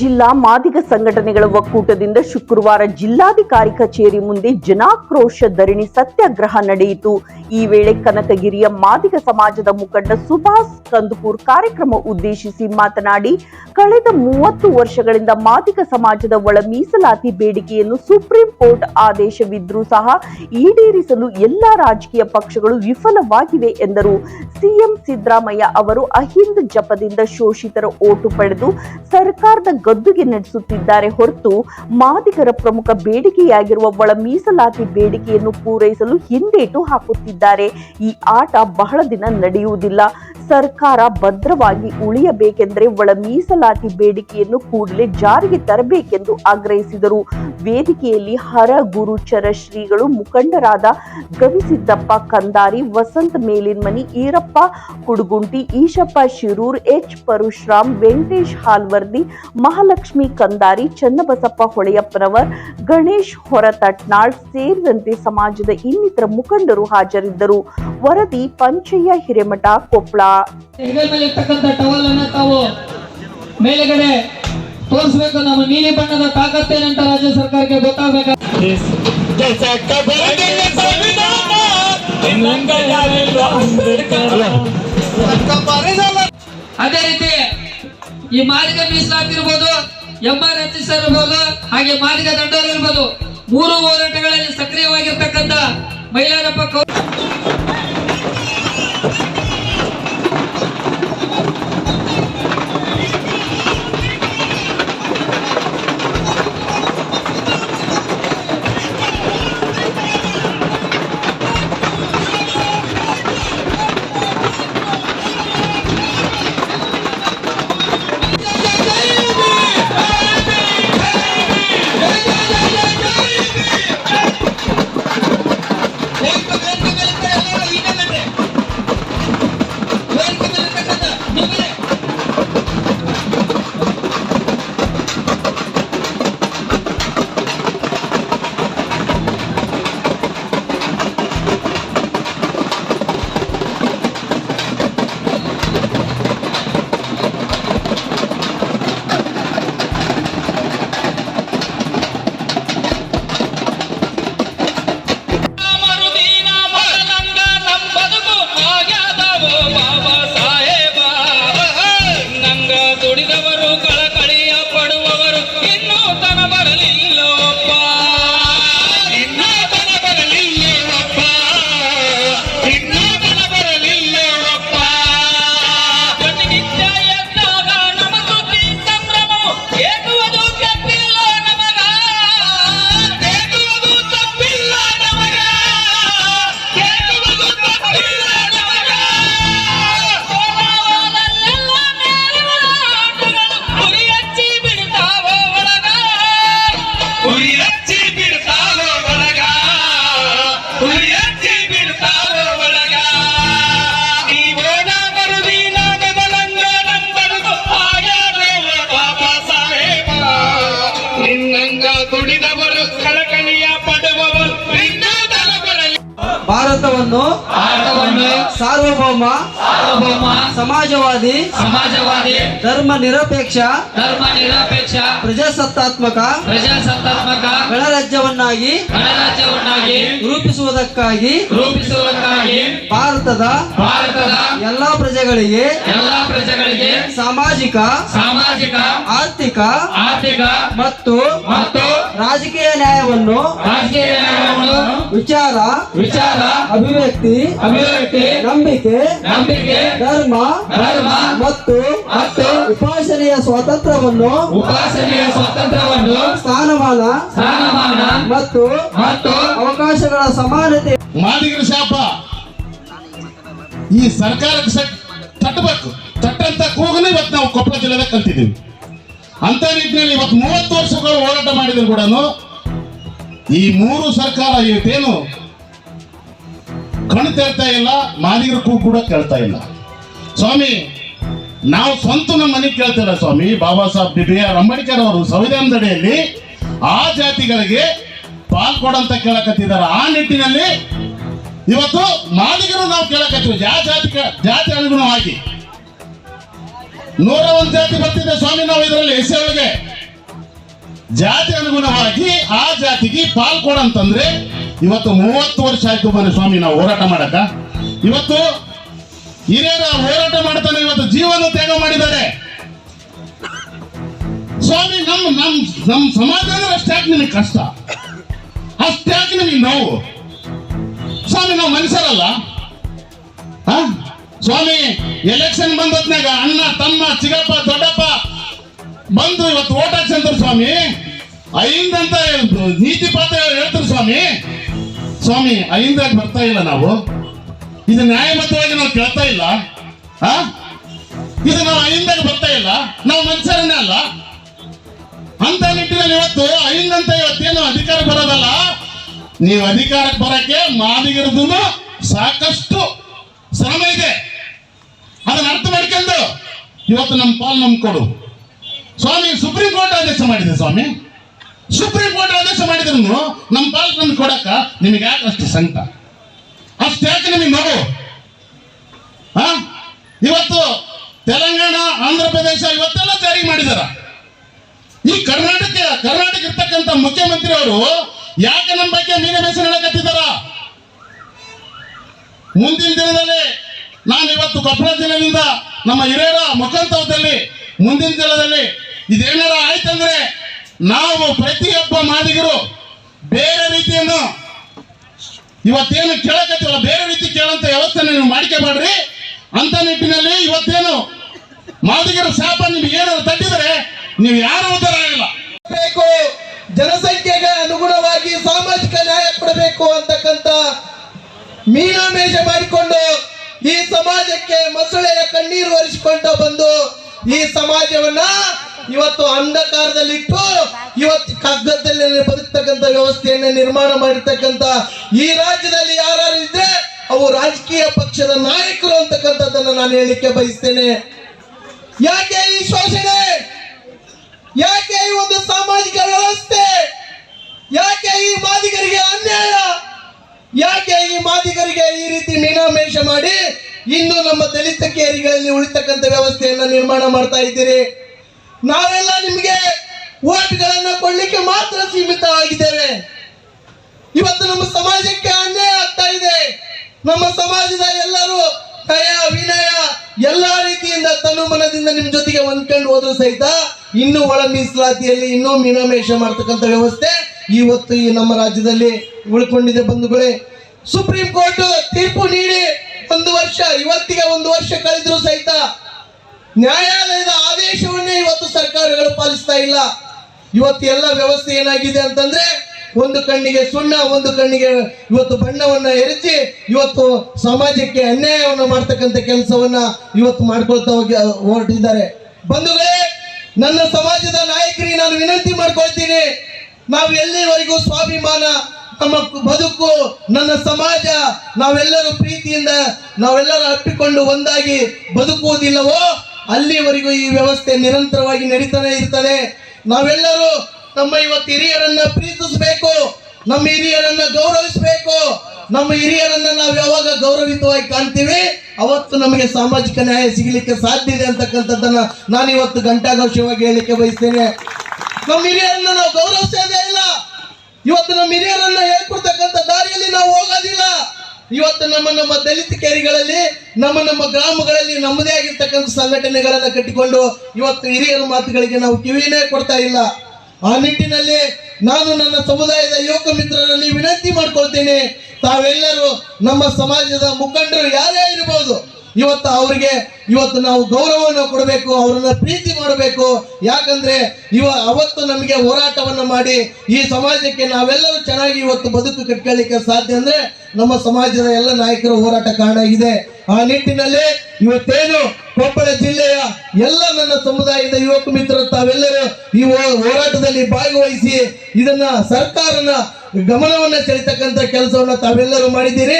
ಜಿಲ್ಲಾ ಮಾದಿಗ ಸಂಘಟನೆಗಳ ಒಕ್ಕೂಟದಿಂದ ಶುಕ್ರವಾರ ಜಿಲ್ಲಾಧಿಕಾರಿ ಕಚೇರಿ ಮುಂದೆ ಜನಾಕ್ರೋಶ ಧರಣಿ ಸತ್ಯಾಗ್ರಹ ನಡೆಯಿತು. ಈ ವೇಳೆ ಕನಕಗಿರಿಯ ಮಾದಿಗ ಸಮಾಜದ ಮುಖಂಡ ಸುಭಾಷ್ ಕಂದುಕೂರ್ ಕಾರ್ಯಕ್ರಮ ಉದ್ದೇಶಿಸಿ ಮಾತನಾಡಿ, ಕಳೆದ ಮೂವತ್ತು ವರ್ಷಗಳಿಂದ ಮಾದಿಗ ಸಮಾಜದ ಒಳ ಮೀಸಲಾತಿ ಬೇಡಿಕೆಯನ್ನು ಸುಪ್ರೀಂ ಕೋರ್ಟ್ ಆದೇಶವಿದ್ರೂ ಸಹ ಈಡೇರಿಸಲು ಎಲ್ಲಾ ರಾಜಕೀಯ ಪಕ್ಷಗಳು ವಿಫಲವಾಗಿವೆ ಎಂದರು. ಸಿಎಂ ಸಿದ್ದರಾಮಯ್ಯ ಅವರು ಅಹಿಂದ ಜಪದಿಂದ ಶೋಷಿತರ ಓಟು ಪಡೆದು ಸರ್ಕಾರದ ಗದ್ದುಗೆ ನಡೆಸುತ್ತಿದ್ದಾರೆ ಹೊರತು ಮಾದಿಗರ ಪ್ರಮುಖ ಬೇಡಿಕೆಯಾಗಿರುವ ಒಳ ಮೀಸಲಾತಿ ಬೇಡಿಕೆಯನ್ನು ಪೂರೈಸಲು ಹಿಂದೇಟು ಹಾಕುತ್ತಿದ್ದಾರೆ. ಈ ಆಟ ಬಹಳ ದಿನ ನಡೆಯುವುದಿಲ್ಲ. ಸರ್ಕಾರ ಭದ್ರವಾಗಿ ಉಳಿಯಬೇಕೆಂದರೆ ಒಳ ಮೀಸಲಾತಿ ಬೇಡಿಕೆಯನ್ನು ಕೂಡಲೇ ಜಾರಿಗೆ ತರಬೇಕೆಂದು ಆಗ್ರಹಿಸಿದರು. ವೇದಿಕೆಯಲ್ಲಿ ಹರ ಗುರುಚರ ಶ್ರೀಗಳು ಮುಖಂಡರಾದ ಗವಿಸಿದ್ದಪ್ಪ ಕಂದಾರಿ, ವಸಂತ ಮೇಲಿನ್ಮನಿ, ಈರಪ್ಪ ಕುಡುಗುಂಟಿ, ಈಶಪ್ಪ ಶಿರೂರ್, ಎಚ್ ಪರಶುರಾಮ್, ವೆಂಕಟೇಶ್ ಹಾಲ್ವರ್ದಿ, ಮಹಾಲಕ್ಷ್ಮಿ ಕಂದಾರಿ, ಚನ್ನಬಸಪ್ಪ ಹೊಳೆಯಪ್ಪನವರ್, ಗಣೇಶ್ ಹೊರತಟ್ನಾಳ್ ಸೇರಿದಂತೆ ಸಮಾಜದ ಇನ್ನಿತರ ಮುಖಂಡರು ಹಾಜರಿದ್ದರು. ವರದಿ ಪಂಚಯ್ಯ ಹಿರೇಮಠ ಕೊಪ್ಪಳ ತೋರಿಸ್ಬೇಕು ನಮ್ಮ ನೀಲಿ ಬಣ್ಣದ ತಾಕತ್ತೇನಂತ ರಾಜ್ಯ ಸರ್ಕಾರಕ್ಕೆ ಗೊತ್ತಾಗಬೇಕು? ಅದೇ ರೀತಿ ಈ ಮಾರ್ಗ ಮೀಸಲಾತಿರ್ಬೋದು ಎಂ ಆರ್ ಎಚ್ ಎಸ್ ಇರ್ಬೋದು ಹಾಗೆ ಮಾರ್ಗ ದಂಡೋರ್ ಇರ್ಬೋದು ಮೂರು ಹೋರಾಟಗಳಲ್ಲಿ ಸಕ್ರಿಯವಾಗಿರ್ತಕ್ಕಂಥ ಮಹಿಳಾರಪ್ಪ ಭಾರತವನ್ನು ಭಾರತವನ್ನು ಸಾರ್ವಭೌಮ ಸಾರ್ವಭೌಮ ಸಮಾಜವಾದಿ ಸಮಾಜವಾದಿ ಧರ್ಮ ನಿರಪೇಕ್ಷ ಧರ್ಮ ನಿರಪೇಕ್ಷ ಪ್ರಜಾಸತ್ತಾತ್ಮಕ ಪ್ರಜಾಸತ್ತಾತ್ಮಕ ಗಣರಾಜ್ಯವನ್ನಾಗಿ ಗಣರಾಜ್ಯವನ್ನಾಗಿ ರೂಪಿಸುವುದಕ್ಕಾಗಿ ರೂಪಿಸುವುದಕ್ಕಾಗಿ ಭಾರತದ ಭಾರತದ ಎಲ್ಲಾ ಪ್ರಜೆಗಳಿಗೆ ಎಲ್ಲಾ ಪ್ರಜೆಗಳಿಗೆ ಸಾಮಾಜಿಕ ಸಾಮಾಜಿಕ ಆರ್ಥಿಕ ಆರ್ಥಿಕ ಮತ್ತು ಮತ್ತು ರಾಜಕೀಯ ನ್ಯಾಯವನ್ನು ರಾಜಕೀಯ ನ್ಯಾಯವನ್ನು ವಿಚಾರ ವಿಚಾರ ಅಭಿವ್ಯಕ್ತಿ ಅಭಿವ್ಯಕ್ತಿ ನಂಬಿಕೆ ನಂಬಿಕೆ ಧರ್ಮ ಧರ್ಮ ಮತ್ತು ಮತ್ತು ಉಪಾಸನೆಯ ಸ್ವಾತಂತ್ರ್ಯವನ್ನು ಉಪಾಸನೆಯ ಸ್ವಾತಂತ್ರ್ಯವನ್ನು ಸ್ಥಾನಮಾನ ಸ್ಥಾನಮಾನ ಮತ್ತು ಮತ್ತು ಅವಕಾಶಗಳ ಸಮಾನತೆ. ಮಾದಿಗರ ಶಾಪ. ಈ ಸರ್ಕಾರದ ತಟ್ಟಬೇಕು. ತಟ್ಟಂತ ಕೂಗನೇ ಇವತ್ತು ನಾವು ಕೊಪ್ಪಳ ಜಿಲ್ಲೆದಾಗ ಕಲ್ತಿದ್ದೀವಿ. ಅಂತ ನಿಟ್ಟಿನಲ್ಲಿ ಇವತ್ತು ಮೂವತ್ತು ವರ್ಷಗಳು ಹೋರಾಟ ಮಾಡಿದ್ರು ಕೂಡ ಈ ಮೂರು ಸರ್ಕಾರ ಇವತ್ತೇನು ಕಣ್ ತೆರ್ತಾ ಇಲ್ಲ ಮಾದಿಗರ ಕೂಡ ಕೇಳ್ತಾ ಇಲ್ಲ. ಸ್ವಾಮಿ, ನಾವು ಸ್ವಂತ ನಮ್ಮ ಮನೆ ಕೇಳ್ತಿಲ್ಲ ಸ್ವಾಮಿ. ಬಾಬಾ ಸಾಹೇಬ್ ಬಿ ಆರ್ ಅಂಬೇಡ್ಕರ್ ಅವರು ಸಂವಿಧಾನದಡಿಯಲ್ಲಿ ಆ ಜಾತಿಗಳಿಗೆ ಪಾಲ್ಕೊಡಂತ ಕೇಳಕತ್ತಿದ್ದಾರೆ. ಆ ನಿಟ್ಟಿನಲ್ಲಿ ಇವತ್ತು ಮಾದಿಗರು ನಾವು ಕೇಳಕತ್ತೀವಿ. ಯಾವ ಜಾತಿ ಜಾತಿ ಅನುಗುಣವಾಗಿ? ನೂರ ಒಂದು ಜಾತಿ ಬರ್ತಿದೆ ಸ್ವಾಮಿ, ನಾವು ಇದರಲ್ಲಿ ಎಸೆಯೊಳಗೆ ಜಾತಿ ಅನುಗುಣವಾಗಿ ಆ ಜಾತಿಗೆ ಪಾಲ್ ಕೊಡಂತಂದ್ರೆ ಇವತ್ತು ಮೂವತ್ತು ವರ್ಷ ಆಯ್ತು ಬನ್ನಿ ಸ್ವಾಮಿ, ನಾವು ಹೋರಾಟ ಮಾಡಕ ಇವತ್ತು ಹಿರಿಯರ ಹೋರಾಟ ಮಾಡ್ತಾನೆ ಇವತ್ತು ಜೀವನ ತ್ಯಾಗ ಮಾಡಿದ್ದಾರೆ. ಸ್ವಾಮಿ, ನಮ್ ನಮ್ ನಮ್ ಸಮಾಜ ಅಂದ್ರೆ ನಿಮಗೆ ಕಷ್ಟ? ಅಷ್ಟ್ಯಾಕೆ ನಿಮಗೆ ನೋವು? ಸ್ವಾಮಿ, ನಾವು ಮನುಷ್ಯರಲ್ಲ? ಸ್ವಾಮಿ ಎಲೆಕ್ಷನ್ ಬಂದದ್ನಾಗ ಅಣ್ಣ, ತಮ್ಮ, ಚಿಗಪ್ಪ, ದೊಡ್ಡಪ್ಪ ಬಂದು ಇವತ್ತು ಓಟ್ ಹಾಕ್ಸಂತಾರೆ ಸ್ವಾಮಿ. ಐಂದಂತ ನೀತಿ ಪಾತ್ರ ಹೇಳ್ತಾರೆ ಸ್ವಾಮಿ? ಸ್ವಾಮಿ ಐಂದಾಗ ಬರ್ತಾ ಇಲ್ಲ ನಾವು. ಇದು ನ್ಯಾಯಬದ್ಧವಾಗಿ ನಾವು ಕೇಳ್ತಾ ಇಲ್ಲ. ಆ? ಇದು ನಾವು ಐಂದಾಗ ಬರ್ತಾ ಇಲ್ಲ. ನಾವು ಮನುಷ್ಯರನ್ನೇ ಅಲ್ಲ. ಅಂತ ನಿಟ್ಟಿನಲ್ಲಿ ಇವತ್ತು ಐಂದಂತ ಇವತ್ತೇನು ಅಧಿಕಾರ ಬರೋದಲ್ಲ. ನೀವು ಅಧಿಕಾರಕ್ಕೆ ಬರಕ್ಕೆ ಮಾದಿಗಿರದು ಸಾಕಷ್ಟು ಶ್ರಮ ಇದೆ. ಅದನ್ನ ಅರ್ಥ ಮಾಡ್ಕೊಂಡು ಇವತ್ತು ನಮ್ಮ ಪಾಲ್ ನಮ್ ಕೊಡು. ಸ್ವಾಮಿ, ಸುಪ್ರೀಂ ಕೋರ್ಟ್ ಆದೇಶ ಮಾಡಿದೆ ಸ್ವಾಮಿ. ಸುಪ್ರೀಂ ಕೋರ್ಟ್ ಆದೇಶ ಮಾಡಿದ್ರು ನಮ್ಮ ಪಾಲ್ಕ್ ನಮ್ಗೆ ಕೊಡಕ್ಕ ನಿಮಗೆ ಯಾಕೆ ಅಷ್ಟು ಸಂಕಟ? ಅಷ್ಟು ಯಾಕೆ ನಿಮಗೆ ಮಗು ಇವತ್ತು ತೆಲಂಗಾಣ, ಆಂಧ್ರ ಪ್ರದೇಶ ಇವತ್ತೆಲ್ಲ ಜಾರಿ ಮಾಡಿದಾರ. ಈ ಕರ್ನಾಟಕ ಕರ್ನಾಟಕ ಇರ್ತಕ್ಕಂಥ ಮುಖ್ಯಮಂತ್ರಿ ಅವರು ಯಾಕೆ ನಮ್ಮ ಬಗ್ಗೆ ಮೀನಮೇಷ ಹೇಳಕತ್ತಿದಾರ ಮುಂದಿನ ದಿನದಲ್ಲಿ ನಾನು ಇವತ್ತು ಕೊಪ್ಪಳ ಜಿಲ್ಲೆಯಿಂದ ನಮ್ಮ ಹಿರಿಯರ ಮುಖಾಂತರದಲ್ಲಿ ಮುಂದಿನ ದಿನದಲ್ಲಿ ಇದೇನಾರ ಆಯ್ತಂದ್ರೆ ನಾವು ಪ್ರತಿಯೊಬ್ಬ ಮಾದಿಗರು ಬೇರೆ ರೀತಿಯನ್ನು ಇವತ್ತೇನು ಕೇಳಕತ್ತಿಲ್ಲ ಬೇರೆ ರೀತಿ ಕೇಳಂತ ವ್ಯವಸ್ಥೆ ನೀವು ಮಾಡ್ಕೋಬೇಡ್ರಿ ಅಂತ ನಿಟ್ಟಿನಲ್ಲಿ ಇವತ್ತೇನು ಮಾದಿಗರ ಶಾಪ ನಿಮ್ಗೆ ಏನಾದ್ರು ತಟ್ಟಿದ್ರೆ ನೀವು ಯಾರು ಉತ್ತರ ಆಗಲ್ಲ. ಬೇಕು ಜನಸಂಖ್ಯೆಗೆ ಅನುಗುಣವಾಗಿ ಸಾಮಾಜಿಕ ನ್ಯಾಯ ಕೊಡಬೇಕು ಅಂತಕ್ಕಂತ ಮೀನಾಮೇಷ ಮಾಡಿಕೊಂಡು ಈ ಸಮಾಜಕ್ಕೆ ಮೊಸಳೆಯ ಕಣ್ಣೀರು ಒರೆಸಿಕೊಂಡ ಬಂದು ಈ ಸಮಾಜವನ್ನ ಇವತ್ತು ಅಂಧಕಾರದಲ್ಲಿಟ್ಟು ಇವತ್ತು ಕಗ್ಗದಲ್ಲಿ ಬದುಕ್ತಕ್ಕಂಥ ವ್ಯವಸ್ಥೆಯನ್ನು ನಿರ್ಮಾಣ ಮಾಡಿರ್ತಕ್ಕಂಥ ಈ ರಾಜ್ಯದಲ್ಲಿ ಯಾರು ಇದ್ರೆ ಅವು ರಾಜಕೀಯ ಪಕ್ಷದ ನಾಯಕರು ಅಂತಕ್ಕಂಥದ್ದನ್ನ ನಾನು ಹೇಳಿಕೆ ಬಯಸ್ತೇನೆ. ಯಾಕೆ ಈ ಶೋಷಣೆ? ಯಾಕೆ ಈ ಒಂದು ಸಾಮಾಜಿಕ ವ್ಯವಸ್ಥೆ? ಯಾಕೆ ಈ ಮಾದಿಗರಿಗೆ ಅನ್ಯಾಯ? ಯಾಕೆ ಈ ಮಾದಿಗರಿಗೆ ಈ ರೀತಿ ಮೀನಾಮೇಷ ಮಾಡಿ ಇನ್ನು ನಮ್ಮ ದಲಿತ ಕೇರಿಗಳಲ್ಲಿ ಉಳಿತಕ್ಕಂಥ ವ್ಯವಸ್ಥೆಯನ್ನು ನಿರ್ಮಾಣ ಮಾಡ್ತಾ ಇದ್ದೀರಿ? ನಾವೆಲ್ಲ ನಿಮಗೆ ಓಟ್ಗಳನ್ನ ಕೊಡ್ಲಿಕ್ಕೆ ಮಾತ್ರ ಸೀಮಿತವಾಗಿದ್ದೇವೆ. ಇವತ್ತು ನಮ್ಮ ಸಮಾಜಕ್ಕೆ ಅನ್ಯಾಯ ಆಗ್ತಾ ಇದೆ. ನಮ್ಮ ಸಮಾಜದ ಎಲ್ಲರೂ ಕಯ ವಿನಯ, ಎಲ್ಲಾ ರೀತಿಯಿಂದ ತನುಮನದಿಂದ ನಿಮ್ ಜೊತೆಗೆ ಹೊಂದ್ಕೊಂಡು ಹೋದ್ರು ಸಹಿತ ಇನ್ನೂ ಒಳ ಮೀಸಲಾತಿಯಲ್ಲಿ ಇನ್ನೂ ಮೀನಾಮೇಷ ಮಾಡ್ತಕ್ಕಂಥ ವ್ಯವಸ್ಥೆ ಇವತ್ತು ಈ ನಮ್ಮ ರಾಜ್ಯದಲ್ಲಿ ಉಳ್ಕೊಂಡಿದೆ ಬಂಧುಗಳೇ. ಸುಪ್ರೀಂ ಕೋರ್ಟ್ ತೀರ್ಪು ನೀಡಿ ಒಂದು ವರ್ಷ, ಇವತ್ತಿಗೆ ಒಂದು ವರ್ಷ ಕಳೆದ್ರು ಸಹಿತ ನ್ಯಾಯಾಲಯದ ಆದೇಶವನ್ನೇ ಇವತ್ತು ಸರ್ಕಾರಗಳು ಪಾಲಿಸ್ತಾ ಇಲ್ಲ. ಇವತ್ತು ಎಲ್ಲ ವ್ಯವಸ್ಥೆ ಏನಾಗಿದೆ ಅಂತಂದ್ರೆ, ಒಂದು ಕಣ್ಣಿಗೆ ಸುಣ್ಣ, ಒಂದು ಕಣ್ಣಿಗೆ ಇವತ್ತು ಬಣ್ಣವನ್ನ ಎರಚಿ ಇವತ್ತು ಸಮಾಜಕ್ಕೆ ಅನ್ಯಾಯವನ್ನು ಮಾಡ್ತಕ್ಕಂಥ ಕೆಲಸವನ್ನ ಇವತ್ತು ಮಾಡ್ಕೊಳ್ತಾ ಹೋಗಿ ಹೊರಟಿದ್ದಾರೆ. ಬಂಧುಗಳೇ, ನನ್ನ ಸಮಾಜದ ನಾಯಕರಿಗೆ ನಾನು ವಿನಂತಿ ಮಾಡ್ಕೊಳ್ತೀನಿ. ನಾವು ಎಲ್ಲಿವರೆಗೂ ಸ್ವಾಭಿಮಾನ, ನಮ್ಮ ಬದುಕು, ನನ್ನ ಸಮಾಜ, ನಾವೆಲ್ಲರೂ ಪ್ರೀತಿಯಿಂದ, ನಾವೆಲ್ಲರೂ ಅಪ್ಪಿಕೊಂಡು ಒಂದಾಗಿ ಬದುಕುವುದಿಲ್ಲವೋ ಅಲ್ಲಿವರೆಗೂ ಈ ವ್ಯವಸ್ಥೆ ನಿರಂತರವಾಗಿ ನಡೀತಾನೆ ಇರ್ತದೆ. ನಾವೆಲ್ಲರೂ ನಮ್ಮ ಇವತ್ತು ಹಿರಿಯರನ್ನ ಪ್ರೀತಿಸಬೇಕು. ನಮ್ಮ ಹಿರಿಯರನ್ನ ಗೌರವಿಸಬೇಕು. ನಮ್ಮ ಹಿರಿಯರನ್ನ ನಾವು ಯಾವಾಗ ಗೌರವಿತವಾಗಿ ಕಾಣ್ತೀವಿ, ಅವತ್ತು ನಮಗೆ ಸಾಮಾಜಿಕ ನ್ಯಾಯ ಸಿಗಲಿಕ್ಕೆ ಸಾಧ್ಯ ಇದೆ ಅಂತಕ್ಕಂಥದ್ದನ್ನ ನಾನು ಇವತ್ತು ಘಂಟಾಘೋಷವಾಗಿ ಹೇಳಲಿಕ್ಕೆ ಬಯಸ್ತೇನೆ. ನಮ್ಮ ಹಿರಿಯರನ್ನ ನಾವು ಗೌರವಿಸೋದೇ ಇಲ್ಲ. ಇವತ್ತು ನಮ್ಮ ಹಿರಿಯರನ್ನ ಹೇಳ್ಕೊಡ್ತಕ್ಕಂಥ ದಾರಿಯಲ್ಲಿ ನಾವು ಹೋಗೋದಿಲ್ಲ. ಇವತ್ತು ನಮ್ಮ ನಮ್ಮ ದಲಿತ ಕೇರಿಗಳಲ್ಲಿ, ನಮ್ಮ ನಮ್ಮ ಗ್ರಾಮಗಳಲ್ಲಿ ನಮ್ಮದೇ ಆಗಿರ್ತಕ್ಕಂಥ ಸಂಘಟನೆಗಳನ್ನ ಕಟ್ಟಿಕೊಂಡು ಇವತ್ತು ಹಿರಿಯರ ಮಾತುಗಳಿಗೆ ನಾವು ಕಿವಿನೇ ಕೊಡ್ತಾ ಇಲ್ಲ. ಆ ನಿಟ್ಟಿನಲ್ಲಿ ನಾನು ನನ್ನ ಸಮುದಾಯದ ಯುವಕ ಮಿತ್ರರಲ್ಲಿ ವಿನಂತಿ ಮಾಡ್ಕೊಳ್ತೇನೆ. ತಾವೆಲ್ಲರೂ ನಮ್ಮ ಸಮಾಜದ ಮುಖಂಡರು ಯಾರೇ ಇರಬಹುದು ಇವತ್ತು ಅವರಿಗೆ ಇವತ್ತು ನಾವು ಗೌರವವನ್ನು ಕೊಡಬೇಕು, ಅವರನ್ನ ಪ್ರೀತಿ ಮಾಡಬೇಕು. ಯಾಕಂದ್ರೆ ಇವ ಅವತ್ತು ನಮಗೆ ಹೋರಾಟವನ್ನು ಮಾಡಿ ಈ ಸಮಾಜಕ್ಕೆ ನಾವೆಲ್ಲರೂ ಚೆನ್ನಾಗಿ ಇವತ್ತು ಬದುಕು ಕಟ್ಕೊಳ್ಳಿಕ್ಕೆ ಸಾಧ್ಯ ಅಂದ್ರೆ ನಮ್ಮ ಸಮಾಜದ ಎಲ್ಲ ನಾಯಕರ ಹೋರಾಟ ಕಾರಣ ಆಗಿದೆ ಆ ನಿಟ್ಟಿನಲ್ಲಿ ಇವತ್ತೇನು ಕೊಪ್ಪಳ ಜಿಲ್ಲೆಯ ಎಲ್ಲ ನನ್ನ ಸಮುದಾಯದ ಯುವಕ ಮಿತ್ರರು ತಾವೆಲ್ಲರೂ ಈ ಹೋರಾಟದಲ್ಲಿ ಭಾಗವಹಿಸಿ ಇದನ್ನ ಸರ್ಕಾರನ ಗಮನವನ್ನ ಸೆಳೆತಕ್ಕಂಥ ಕೆಲಸವನ್ನ ತಾವೆಲ್ಲರೂ ಮಾಡಿದ್ದೀರಿ.